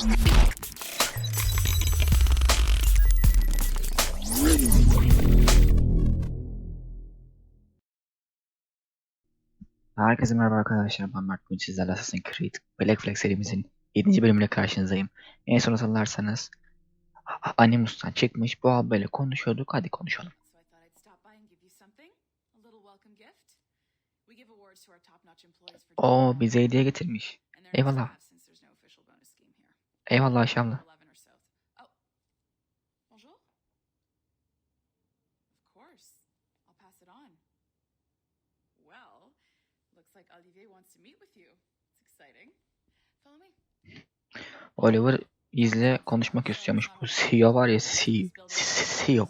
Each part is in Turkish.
Herkese merhaba arkadaşlar. Ben Mert. Bugün sizlerle Assassin's Creed Black Flag serimizin 7. bölümüyle karşınızdayım. En son hatırlarsanız Animus'tan çıkmış bu abiyle konuşuyorduk. Hadi konuşalım. Their bize hediye getirmiş. Eyvallah. Eyvallah aşağıla. 11 or so. Bonjour. Of course. I'll pass it on. Well, looks like Olivier wants to meet with you. It's exciting. Follow me. Oliver bizle konuşmak istiyormuş. Bu CEO var ya CEO. CEO.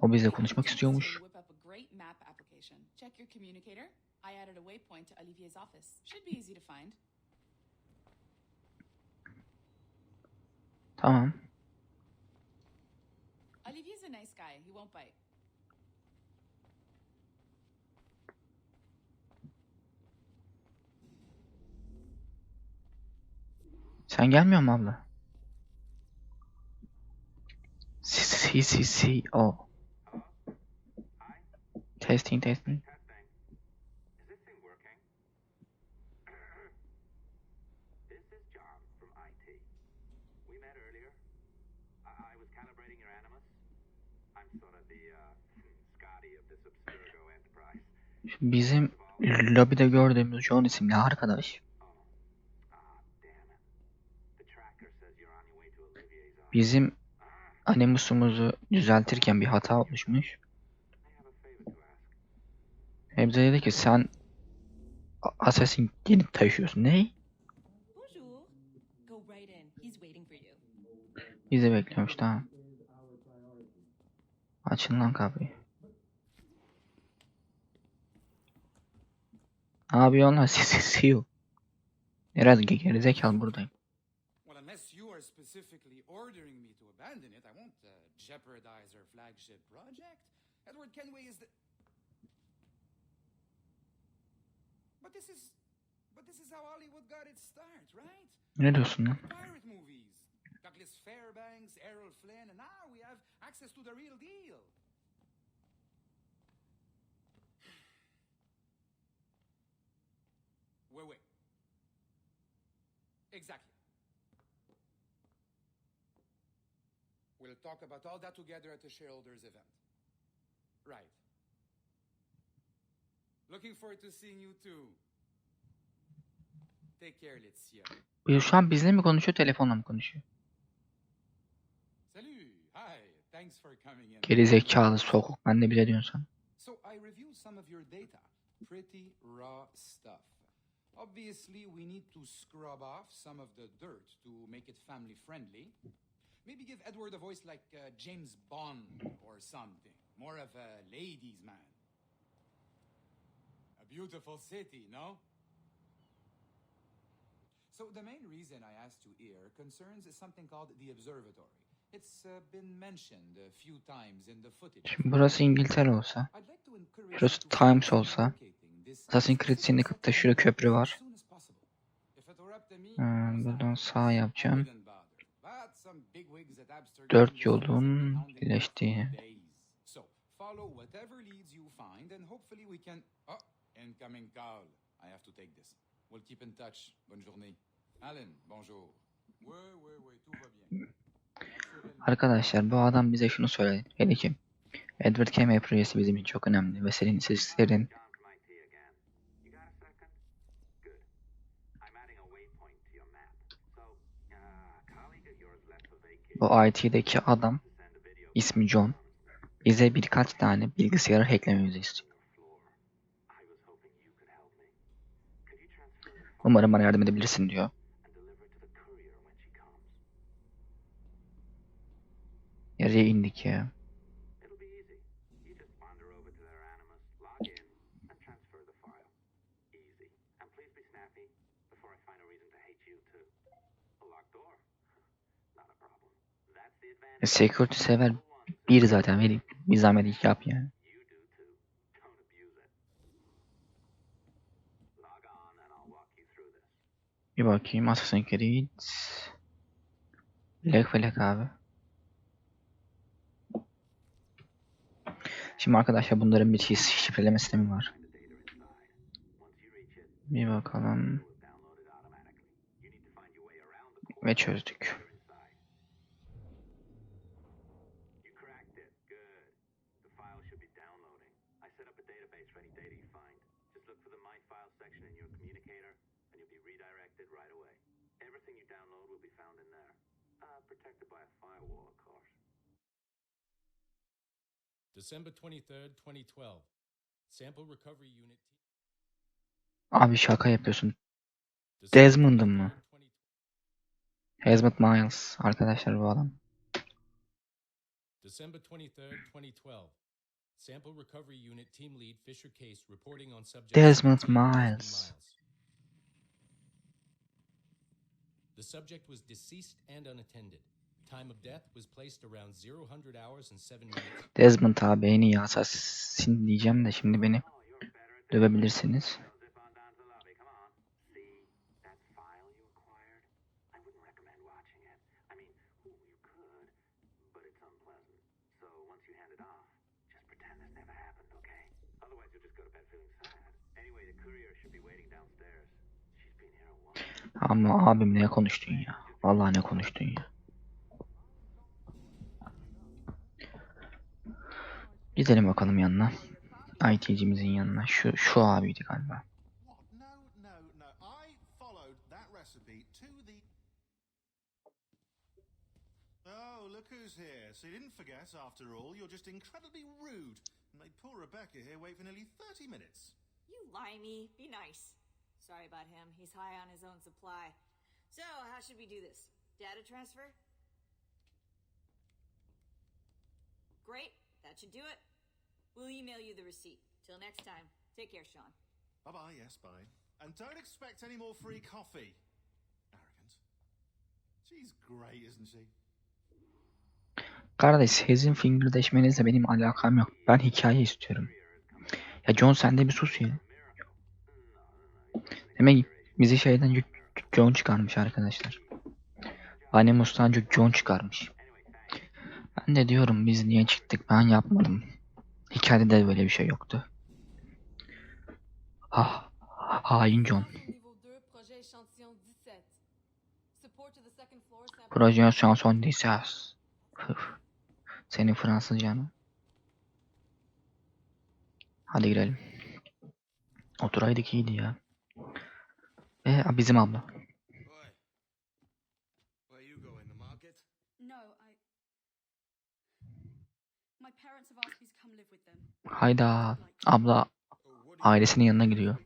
O bizle konuşmak istiyormuş. Check your communicator. I added a waypoint to Olivier's office. Should be easy to find. Tamam. Olivier's a nice guy. He won't bite. Sen gelmiyor mu abla? C C C O. Testing testing. Testing. Is this thing working? this is John from IT. We met earlier. I, I was calibrating your Animus. I'm sort of the uh, Scotty of this Abstergo enterprise. Şu Bizim lobide gördüğümüz John isimli arkadaş bizim Animus'umuzu düzeltirken bir hata oluşmuş. Hem de dedi ki sen Assassin gelip taşıyorsun. Ne? Bizi bekliyormuş tamam. Açın lan kapıyı. Ne yapıyorsun lan? Siz you. Biraz ge- gerizekalı buradayım. Unless you are specifically ordering me to abandon it, I won't uh, jeopardize our flagship project. Edward Kenway is the. But this is. But this is how Hollywood got its start, right? Ne diyorsun lan? Pirate movies. Douglas Fairbanks, Errol Flynn, and now we have access to the real deal. Wait, wait. Exactly. We'll talk about all that together at the shareholders event. Right. Looking forward to seeing you too. Take care, Letizia. Bu şu an bizle mi konuşuyor, telefonla mı konuşuyor? Salut. Hi. Thanks for coming in. Gerizekalı sokuk. Ben de bile diyorsun. So I reviewed some of your data. Pretty raw stuff. Obviously, we need to scrub off some of the dirt to make it family friendly. Maybe give Edward a voice like uh, James Bond or something. More of a ladies' man. A beautiful city, no? So the main reason I asked you here concerns something called the observatory. It's uh, been mentioned a few times in the footage. Şimdi burası İngiltere olsa. I'd like to encourage Şurası Times olsa, Assassin's Creed Syndicate'da şurada köprü var. myself, buradan sağ yapacağım. Dört yolun birleştiği. incoming call. I have to take this. We'll keep in touch. Bonne journée. Alan, bonjour. Arkadaşlar bu adam bize şunu söyledi. Dedi ki Edward Kenway projesi bizim için çok önemli ve senin sizlerin John from IT again. You got a second? Good. I'm adding a waypoint to your map. So, uh, a colleague of yours left for vacation. Bu IT'deki adam ismi John bize birkaç tane bilgisayarı hacklememizi istiyor. Umarım bana yardım edebilirsin diyor. Nereye indik ya? It'll be easy. You just wander over to their Animus, log in, and transfer the file. Easy. And please be snappy before I find a reason to hate you too. A locked door? Not a problem. That's the E, advantage. Security sever bir zaten vereyim. Bir zahmet yap yani. Bir bakayım Assassin's Creed. Black Flag abi. Şimdi arkadaşlar bunların bir şif- şifreleme sistemi var. Bir bakalım. Ve çözdük. You cracked it. Good. The file should be downloading. I set up a database for any data you find. Just look for the My Files section in your communicator, and you'll be redirected right away. Everything you download will be found in there. Uh, protected by a firewall, of course. December 23rd, 2012. Sample Recovery Unit. Abi şaka yapıyorsun. Desmond'ın mı? 23rd, 2012. Hazmat Miles. Arkadaşlar bu adam. December 23rd, 2012. Sample Recovery Unit Team Lead Fisher Case reporting on subject Desmond 17, Desmond Miles. The subject was deceased and unattended. Time of death was placed around 0 hours and 7 minutes. Desmond abi en iyi assassin diyeceğim de şimdi beni dövebilirsiniz. Ama abim ne konuştun ya? Vallahi ne konuştun ya? Gidelim bakalım yanına. IT'cimizin yanına. Şu şu abiydi galiba. Oh, look who's here. So you didn't forget, after all. You're just incredibly rude. And made poor Rebecca here wait for nearly 30 minutes. You limey. Be nice. Sorry about him. He's high on his own supply. So, how should we do this? Data transfer? Great. That should do it. We'll email you the receipt. Till next time. Take care, Sean. Bye bye, yes, bye. And don't expect any more free coffee. Arrogant. She's great, isn't she? Kardeş sizin fingerdeşmenizle benim alakam yok. Ben hikaye istiyorum. Ya John sen de bir sus ya. Demek bizi şeyden John çıkarmış arkadaşlar. Animus'tan J- John çıkarmış. Ben de diyorum biz niye çıktık ben yapmadım. Hikayede de böyle bir şey yoktu. Ah, hain John. Niveau 2, projet échantillon 17. Support to the second floor sample. Proje şanson disas. Senin Fransızcanı. Hadi girelim. Oturaydık iyiydi ya. E bizim abla. Hayda. Abla ailesinin yanına gidiyor.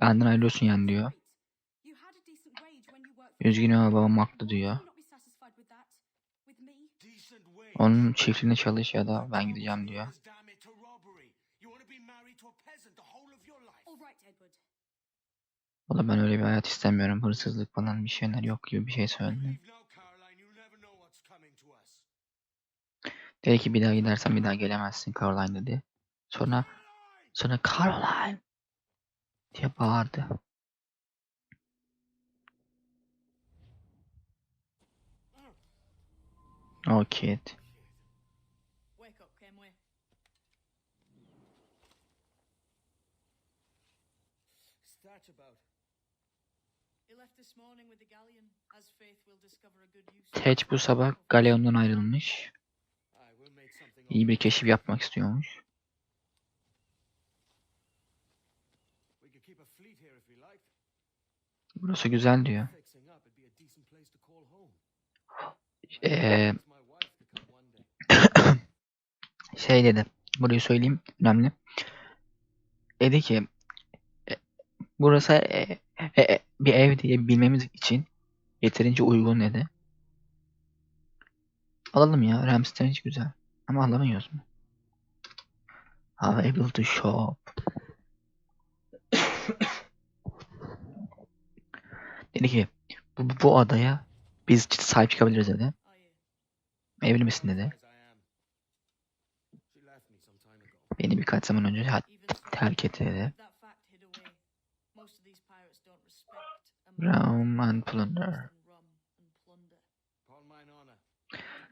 Benden ayrılıyorsun yani diyor. Üzgünüm ama babam haklı diyor. Onun çiftliğine çalış ya da ben gideceğim diyor. O da ben öyle bir hayat istemiyorum. Hırsızlık falan bir şeyler yok gibi bir şey söyledi. Leave now, Caroline. You never know what's coming to us. Dedi ki bir daha gidersen bir daha gelemezsin Caroline dedi. Sonra sonra Caroline diye bağırdı. Oh kid. Teç bu sabah Galeon'dan ayrılmış. Aye, we'll make something of İyi bir keşif yapmak istiyormuş. Burası güzel diyor. Ee, şey dedi. Burayı söyleyeyim. Önemli. Dedi ki e, burası e, e, e, bir ev diye bilmemiz için yeterince uygun dedi. Alalım ya. Ramsden hiç güzel. Ama alamıyoruz mu? Are able to shop. dedi ki bu, bu, adaya biz sahip çıkabiliriz dedi. Evli misin dedi. Beni birkaç zaman önce terk etti dedi. Rum and plunder.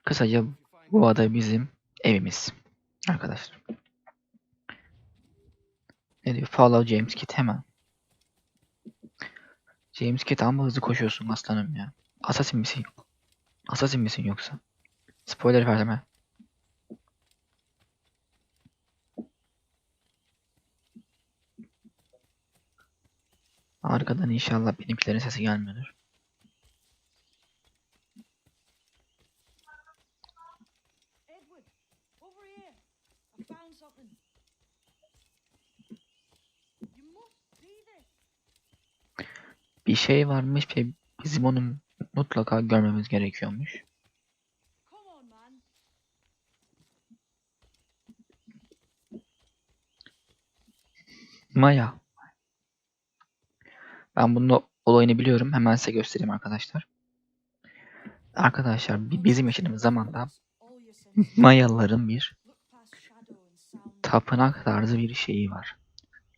Kısaca bu ada bizim evimiz. Arkadaşlar. Ne diyor? Follow James Kit hemen. James Kit ama hızlı koşuyorsun aslanım ya. Assassin misin? Assassin misin yoksa? Spoiler verdim ha. Arkadan inşallah benimkilerin sesi gelmiyordur. Edward, over here. I found something. You must see this. Bir şey varmış ve bizim onu mutlaka görmemiz gerekiyormuş. Maya. Ben bunun olayını biliyorum. Hemen size göstereyim arkadaşlar. Arkadaşlar bi- bizim yaşadığımız zamanda. Mayalıların bir tapınak tarzı bir şeyi var.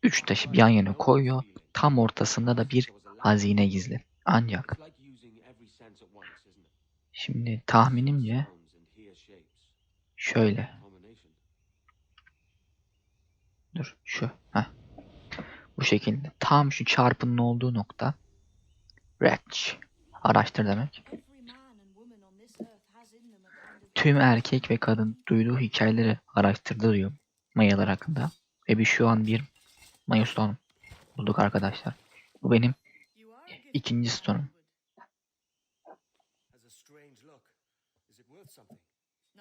Üç taşı bir yan yana koyuyor. Tam ortasında da bir hazine gizli. Ancak şimdi tahminimce şöyle. Dur şu. Heh. Bu şekilde. Tam şu çarpının olduğu nokta. Wretch. Araştır demek. Tüm erkek ve kadın duyduğu hikayeleri araştırdı diyor Mayalar hakkında. Ve biz şu an bir Maya Stone bulduk arkadaşlar. Bu benim You are a gifted ikinci man, stone'um. Edward. Has a strange look. Is it worth something?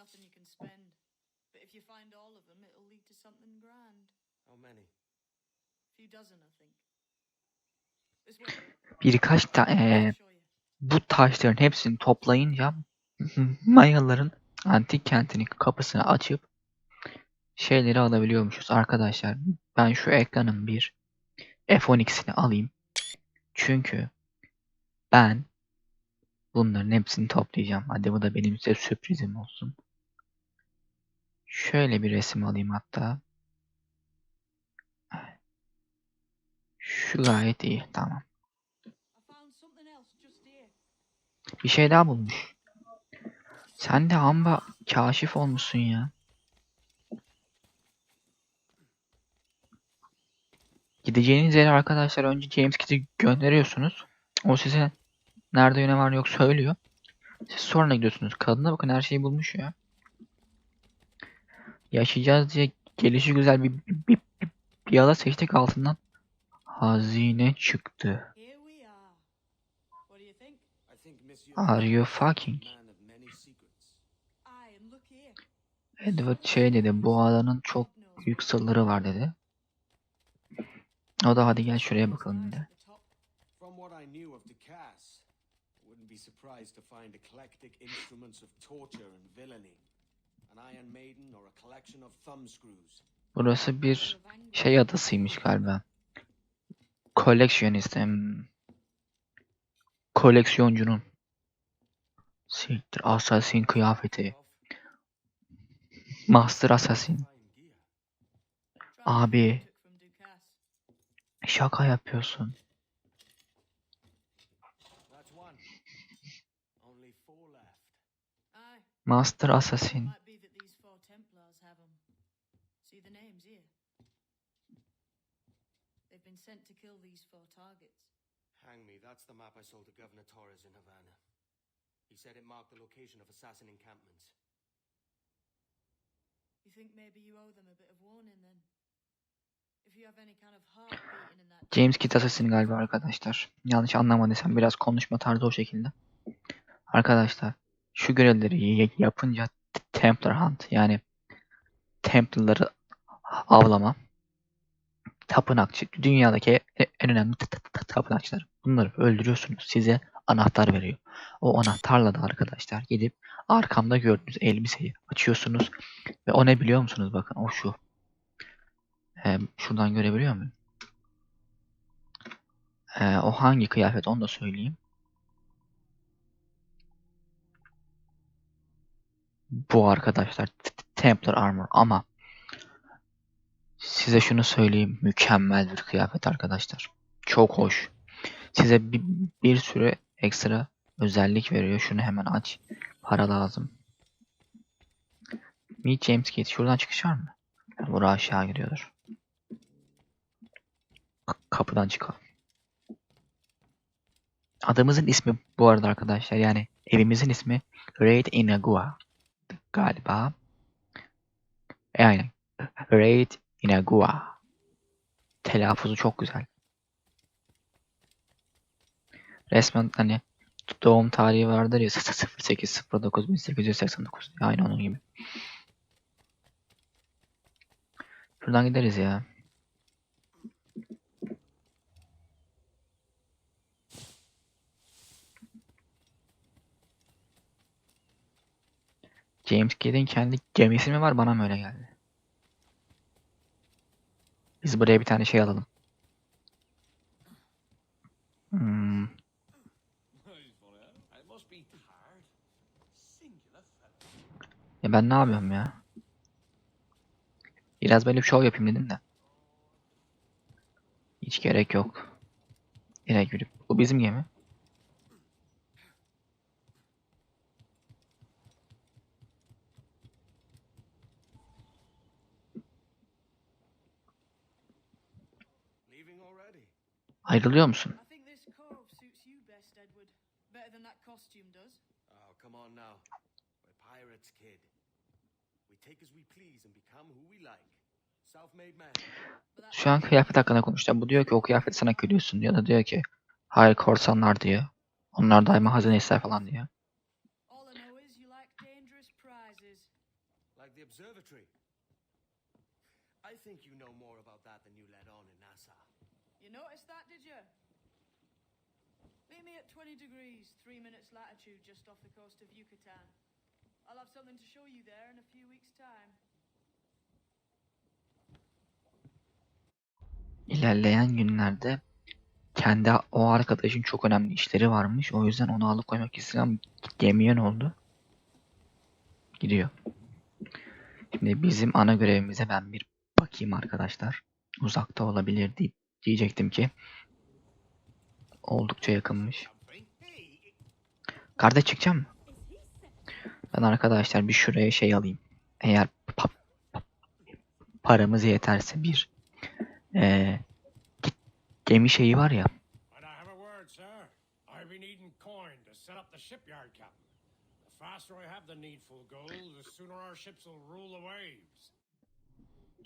Nothing you can spend. But if you find all of them, it'll lead to something grand. How many? A few dozen, I think. Birkaç show you. bu taşların hepsini toplayınca Mayalıların antik kentinin kapısını açıp şeyleri alabiliyormuşuz. Arkadaşlar ben şu ekranın bir F12'sini alayım. Çünkü ben bunların hepsini toplayacağım. Hadi bu da benim size sürprizim olsun. Şöyle bir resim alayım hatta. Şu gayet iyi. Tamam. Bir şey daha bulmuş. Sen de amba kaşif olmuşsun ya. Gideceğiniz yere arkadaşlar önce James Kidd'i gönderiyorsunuz. O size nerede ne var yok söylüyor. Siz sonra gidiyorsunuz. Kadına bakın her şeyi bulmuş ya. Yaşayacağız diye gelişi güzel bir, bir, bir, bir, bir ada seçtik altından. Hazine çıktı. Are. You fucking? Edward şey dedi bu adanın çok büyük sırları var dedi. O da hadi gel şuraya bakalım dedi. Surprised to find eclectic instruments of torture and villainy. An Iron Maiden or a collection of thumb screws. Burası bir şey adasıymış galiba. Koleksiyonist. em, Koleksiyoncunun. Siktir. Assassin kıyafeti. Master Assassin. Abi. Şaka yapıyorsun. That's one. Only four left. Aye. Master Assassin. Might be that these four Templars have them. See the names here. They've been sent to kill these four targets. Hang me, that's the map I sold to Governor Torres in Havana. He said it marked the location of assassin encampments. You think maybe you owe them a bit of warning then? If you have any kind of heart beating in that James Kidd Assassin galiba arkadaşlar. Yanlış anlamadıysam biraz konuşma tarzı o şekilde. Arkadaşlar şu görevleri yapınca Templar Hunt yani Templar'ları avlama tapınakçı dünyadaki e- en önemli tapınakçılar. Bunları öldürüyorsunuz. Size anahtar veriyor. O anahtarla da arkadaşlar gidip arkamda gördüğünüz elbiseyi açıyorsunuz ve o ne biliyor musunuz? Bakın o şu. Ee, şuradan görebiliyor muyum? Ee, o hangi kıyafet onu da söyleyeyim. Bu arkadaşlar Templar Armor ama size şunu söyleyeyim mükemmel bir kıyafet arkadaşlar. Çok hoş. size bir, bir sürü ekstra özellik veriyor. Şunu hemen aç. Para lazım. Meet James Gate. Şuradan çıkış var mı? Yani buraya aşağı gidiyordur. Kapıdan çıkalım. Adamızın ismi bu arada arkadaşlar yani evimizin ismi Raid Inagua galiba. E, aynen. Raid Inagua. Telaffuzu çok güzel. Resmen hani doğum tarihi vardır ya 0809 1889 aynı onun gibi. Şuradan gideriz ya. James Cade'in kendi gemisi mi var bana mı öyle geldi? Biz buraya bir tane şey alalım. Hmm, ya ben ne yapıyorum ya? Biraz böyle bir şov yapayım dedim de. Hiç gerek yok. Direkt yürüp. Bu bizim gemi. Leaving already? Ayrılıyor musun? I think this cove suits you best, Edward. Better than that costume does. Oh, come on now. We're pirates, kid. We take as we please and become who we like. Self-made man. But that Şu an kıyafet hakkında konuşacağım. Bu diyor ki o kıyafeti sana kötüyorsun diyor da diyor ki hayır korsanlar diyor. Onlar daima hazine ister falan diyor. the observatory. I think you know more about that than you let on in Nassau. You noticed that, did you? Meet me at 20 degrees, 3 minutes latitude just off the coast of Yucatan. I'll have something to show you there in a few weeks' time. İlerleyen günlerde kendi o arkadaşın çok önemli işleri varmış. O yüzden onu alıp koymak istedim. Gemiye ne oldu? Gidiyor. Şimdi bizim ana görevimize ben bir bakayım arkadaşlar. Uzakta olabilir diye diyecektim ki oldukça yakınmış. Karda çıkacağım mı? Ben arkadaşlar bir şuraya şey alayım. Eğer pa- pa- paramız yeterse bir eee, gemi şeyi var ya.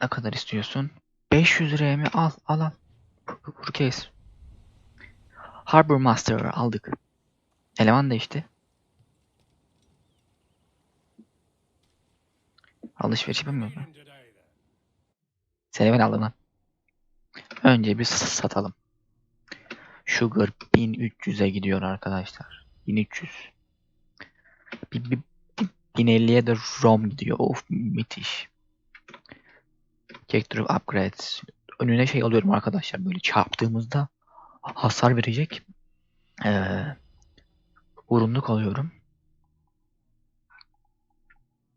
Ne kadar istiyorsun? 500 liraya mı? Al al al. Kur case. Harbor Master aldık. Eleman değişti. Alışveriş yapamıyor mu? Seni ben aldım. Önce bir satalım. Sugar 1300'e gidiyor arkadaşlar. 1300. Bir, bir, bir- 1050'ye de ROM gidiyor. Of müthiş. Cake Upgrade. Önüne şey alıyorum arkadaşlar. Böyle çarptığımızda hasar verecek. Ee, burunluk alıyorum.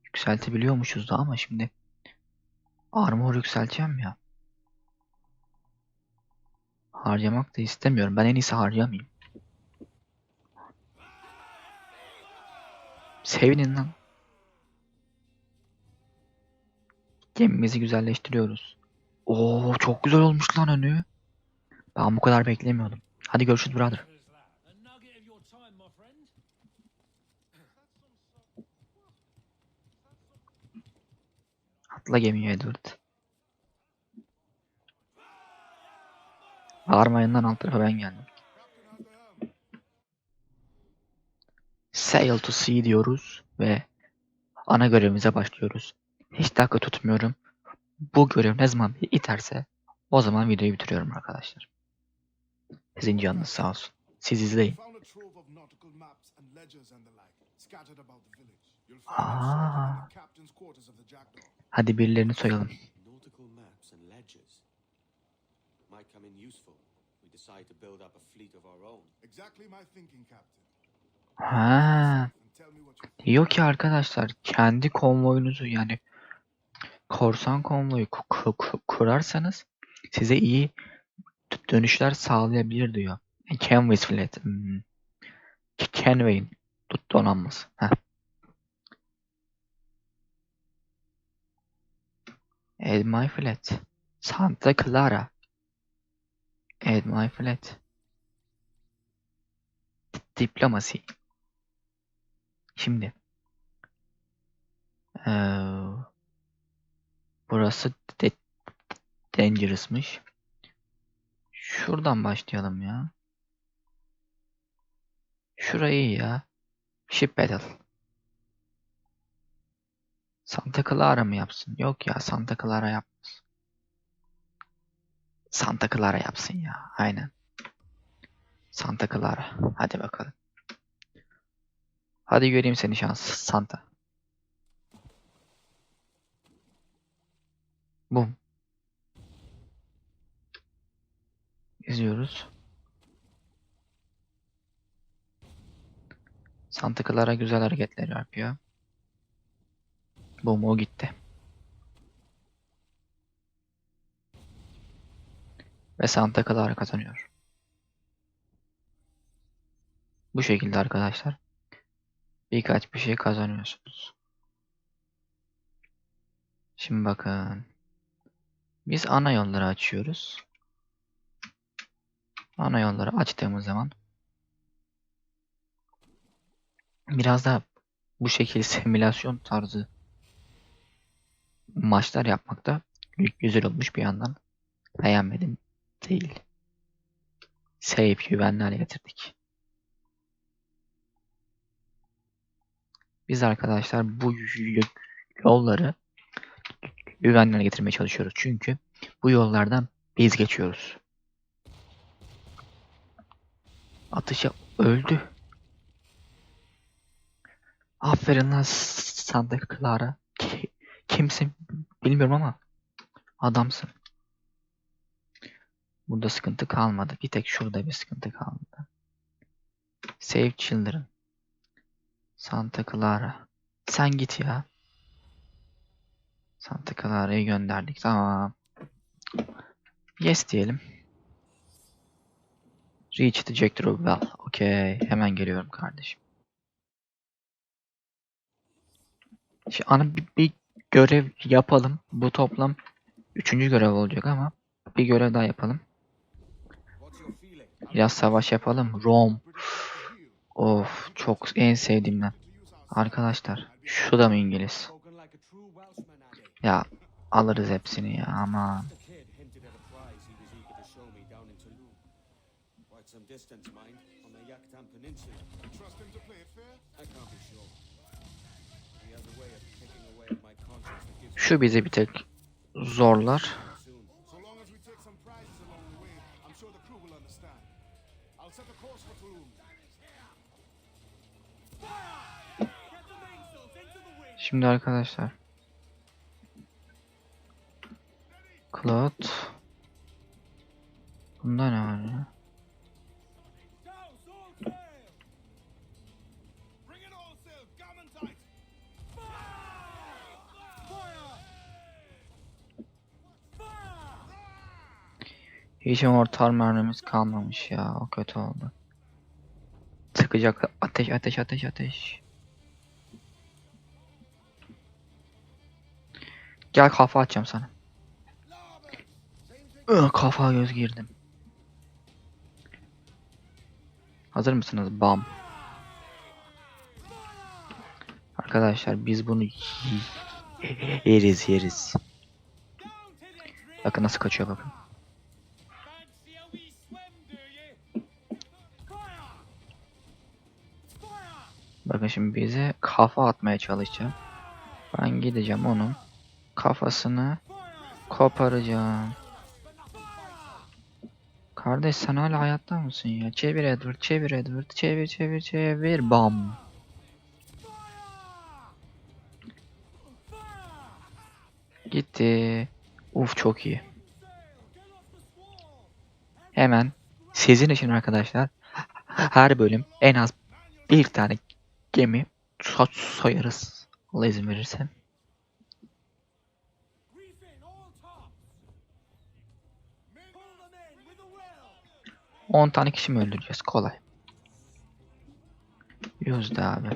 Yükseltebiliyormuşuz da ama şimdi armor yükselteceğim ya. Harcamak da istemiyorum. Ben en iyisi harcamayayım. Sevinin lan. Gemimizi güzelleştiriyoruz. Oo çok güzel olmuş lan önü. Ben bu kadar beklemiyordum. Hadi görüşürüz brother. Atla gemiye Edward. Bağırmayın lan alt tarafa ben geldim. Sail to sea diyoruz ve ana görevimize başlıyoruz. Hiç dakika tutmuyorum. Bu görev ne zaman iterse o zaman videoyu bitiriyorum arkadaşlar. Sizin canınız sağ olsun. Siz izleyin. Found a trove of nautical maps and ledgers and the like scattered about the village. You'll find them Ah. sorted in the captain's quarters of the Jackdaw. Hadi birilerini soyalım. Nautical maps and ledgers. Might come in useful if we decide to build up a fleet of our own. Exactly my thinking, Captain. Ha, diyor ki arkadaşlar kendi konvoyunuzu yani korsan konvoyu ku- ku- ku- kurarsanız size iyi dönüşler sağlayabilir diyor. Canvas Flat. Hmm. Canvas'in donanması. Heh. Edmay Flat. Santa Clara. Edmay Flat. Diplomasi. Şimdi. Eee, burası de dangerous'mış. Şuradan başlayalım ya. Şurayı ya. Ship Battle. Santa Clara mı yapsın? Yok ya Santa Clara yapmaz. Santa Clara yapsın ya. Aynen. Santa Clara. Hadi bakalım. Hadi göreyim seni şans Santa. Bum. İzliyoruz. Santa Clara güzel hareketler yapıyor. Bum o gitti. Ve Santa Clara kazanıyor. Bu şekilde arkadaşlar. Birkaç bir şey kazanıyorsunuz. Şimdi bakın. Biz ana yolları açıyoruz. Ana yolları açtığımız zaman biraz da bu şekilde simülasyon tarzı maçlar yapmakta güzel olmuş bir yandan. Beğenmedim değil. Save güvenli hale getirdik. Biz arkadaşlar bu yolları güvenli hale getirmeye çalışıyoruz. Çünkü bu yollardan biz geçiyoruz. Atışa öldü. Aferin lan Santa Clara. Ki- Kimsin bilmiyorum ama adamsın. Burada sıkıntı kalmadı. Bir tek şurada bir sıkıntı kaldı. Save Children. Santa Clara. Sen git ya. Santa Clara'yı gönderdik. Tamam. Yes diyelim. Reach the Jack Well. Okey. Hemen geliyorum kardeşim. Şimdi ana bir, bir görev yapalım. Bu toplam üçüncü görev olacak ama bir görev daha yapalım. Biraz savaş yapalım. Rome. Of çok en sevdiğimden. Arkadaşlar şu da mı İngiliz? Ya alırız hepsini ya aman. Şu bizi bir tek zorlar. me soon. Cloud. Bunda ne var ya? Hiç mortar mermimiz kalmamış ya. O kötü oldu. Sıkacak ateş ateş ateş ateş. Gel kafa atacağım sana. Kafa göz girdim. Hazır mısınız? Bam. Arkadaşlar biz bunu yeriz yeriz. Bakın nasıl kaçıyor bakın. Bakın şimdi bize kafa atmaya çalışacak. Ben gideceğim onun kafasını koparacağım. Kardeş sen hala hayatta mısın ya? Çevir Edward, çevir Edward, çevir çevir çevir. Bam. Gitti. Uf çok iyi. Hemen sizin için arkadaşlar her bölüm en az bir tane gemi soyarız. Allah izin verirse. 10 tane kişi mi öldüreceğiz? Kolay. Yüzde abi.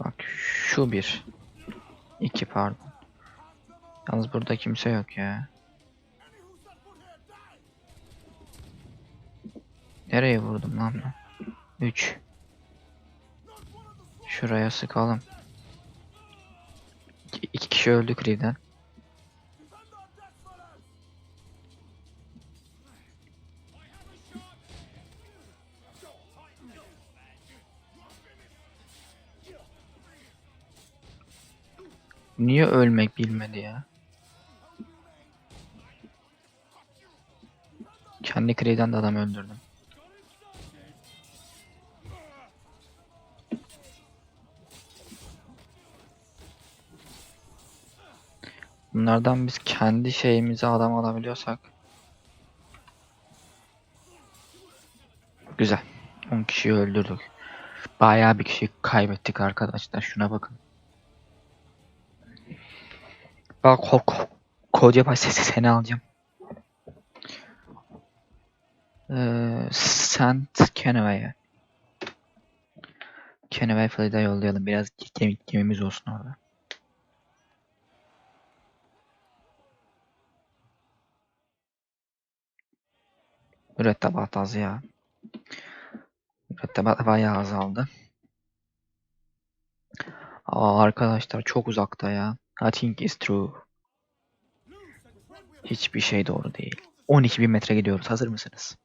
Bak şu bir. iki pardon. Yalnız burada kimse yok ya. Nereye vurdum lan ben? 3 Şuraya sıkalım. İki, iki kişi öldü Creed'den. Niye ölmek bilmedi ya? Kendi Creed'den de adam öldürdüm. Bunlardan biz kendi şeyimize adam alabiliyorsak. Güzel. 10 kişiyi öldürdük. Bayağı bir kişi kaybettik arkadaşlar. Şuna bakın. Bak ko ko koca baş sesi seni alacağım. Ee, Saint Kennewy'e. Kennewy Flight'a yollayalım. Biraz gemi, gemimiz olsun orada. Mürettebat az ya. Mürettebat bayağı azaldı. Aa, arkadaşlar çok uzakta ya. Nothing is true. Hiçbir şey doğru değil. 12.000 metre gidiyoruz. Hazır mısınız?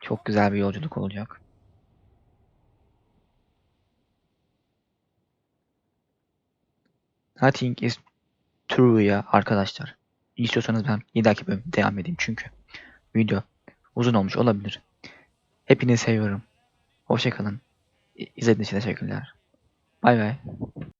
Çok güzel bir yolculuk olacak. Nothing is true ya arkadaşlar. İstiyorsanız ben bir dahaki bölüm devam edeyim çünkü video uzun olmuş olabilir. Hepinizi seviyorum. Hoşçakalın. İzlediğiniz için teşekkürler. Bay bay.